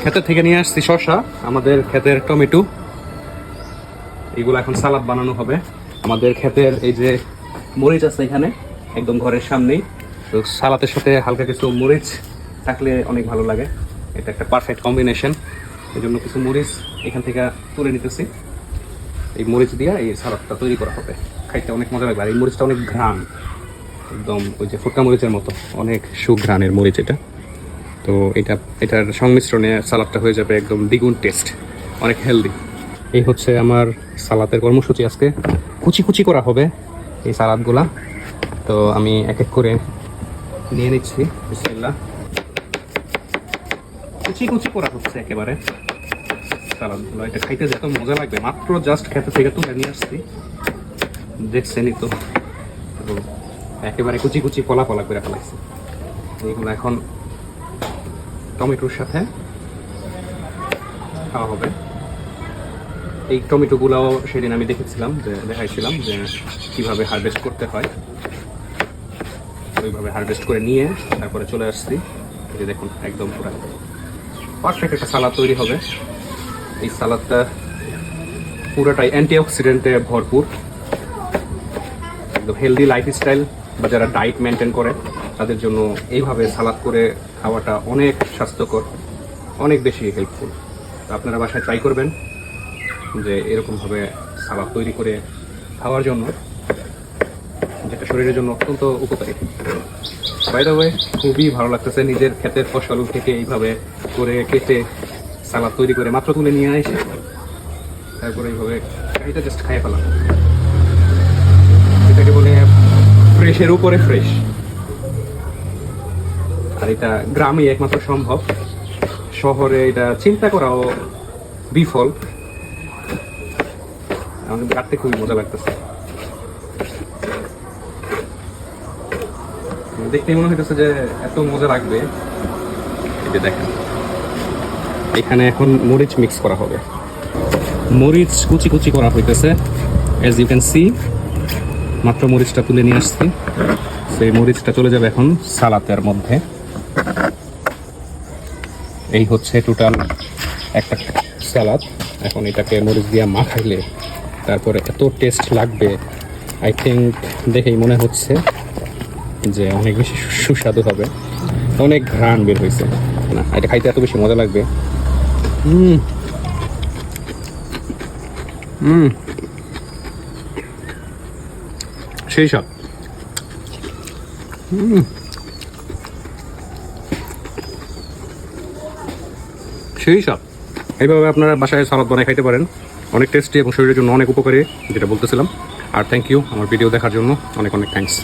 ক্ষেতের থেকে নিয়ে আসছি শসা, আমাদের ক্ষেতের টমেটো। এগুলো এখন সালাদ বানানো হবে। আমাদের ক্ষেতের এই যে মরিচ আছে এখানে, একদম ঘরের সামনেই। তো সালাতের সাথে হালকা কিছু মরিচ থাকলে অনেক ভালো লাগে। এটা একটা পারফেক্ট কম্বিনেশন এই জন্য কিছু মরিচ এখান থেকে তুলে নিতেছি। এই মরিচ দিয়ে এই সালাদটা তৈরি করা হবে। খাইতে অনেক মজা লাগবে। আর এই মরিচটা অনেক ঘ্রাণ। একদম ওই যে ফুটকা মরিচের মতো। অনেক সুঘ্রাণের মরিচ এটা। তো এটা, এটার সংমিশ্রণে সালাদটা হয়ে যাবে একদম দ্বিগুণ টেস্ট অনেক হেলদি এই হচ্ছে আমার সালাদের কর্মসূচি আজকে। কুচি কুচি করা হবে এই সালাদগুলা। তো আমি এক এক করে নিয়ে নিচ্ছি, বিসমিল্লাহ। কুচি কুচি করা হচ্ছে একেবারে সালাদগুলো। এটা খাইতে যত মজা লাগবে। মাত্র জাস্ট খেতে থেকে তুলে নিয়ে আসছি। দেখছেনই তো। একেবারে কুচি কুচি পলা পলা করে ফেলাইছি। এইগুলো এখন টমেটোর সাথে খাওয়া হবে। এই টমেটোগুলাও সেদিন আমি দেখেছিলাম, যে দেখাইছিলাম, যে কীভাবে হারভেস্ট করতে হয়। ওইভাবে হারভেস্ট করে নিয়ে তারপরে চলে আসছি। এই দেখুন, একদম পুরো পারফেক্ট একটা সালাদ তৈরি হবে। এই সালাদটা পুরোটাই অ্যান্টিঅক্সিডেন্টে ভরপুর। একদম হেলদি লাইফস্টাইল বা যারা ডায়েট মেনটেন করে, তাদের জন্য এইভাবে সালাদ করে খাওয়াটা অনেক স্বাস্থ্যকর, অনেক বেশি হেল্পফুল আপনারা বাসায় ট্রাই করবেন যে এরকমভাবে সালাদ তৈরি করে খাওয়ার জন্য, যেটা শরীরের জন্য অত্যন্ত উপকারী। বাই দ্য ওয়ে খুবই ভালো লাগতেছে নিজের ক্ষেতের ফসল থেকে এইভাবে করে কেটে সালাদ তৈরি করে মাত্র তুলে নিয়ে আসে তারপরে এইভাবে এটা জাস্ট খাইয়ে ফেলা এটাকে বলে ফ্রেশের উপরে ফ্রেশ। আর এটা গ্রামে একমাত্র সম্ভব। শহরে এটা চিন্তা করাও বিফল। আমাকে কাটতে খুবই মজা লাগতেছে। দেখতে মনে হইতেছে যে এত মজা লাগবে। যে দেখেন। এখানে এখন মরিচ মিক্স করা হবে। মরিচ কুচি কুচি করা হইতেছে অ্যাজ ইউ ক্যান সি মাত্র মরিচটা তুলে নিয়ে আসছি। সেই মরিচটা চলে যাবে এখন সালাতের মধ্যে। এই হচ্ছে টোটাল একটা সালাদ। এখন এটাকে মরিচ দিয়ে মাখাইলে তারপরে এত টেস্ট লাগবে। আই থিঙ্ক দেখেই মনে হচ্ছে যে অনেক বেশি সুস্বাদু হবে। অনেক ঘ্রাণ বের হয়েছে। না, এটা খাইতে এত বেশি মজা লাগবে। হুম হুম সেই সব। সেই সব। এইভাবে আপনারা বাসায় সালাদ বানায় খাইতে পারেন। অনেক টেস্টি এবং শরীরের জন্য অনেক উপকারী, যেটা বলতেছিলাম। আর থ্যাংক ইউ আমার ভিডিও দেখার জন্য। অনেক অনেক থ্যাঙ্কস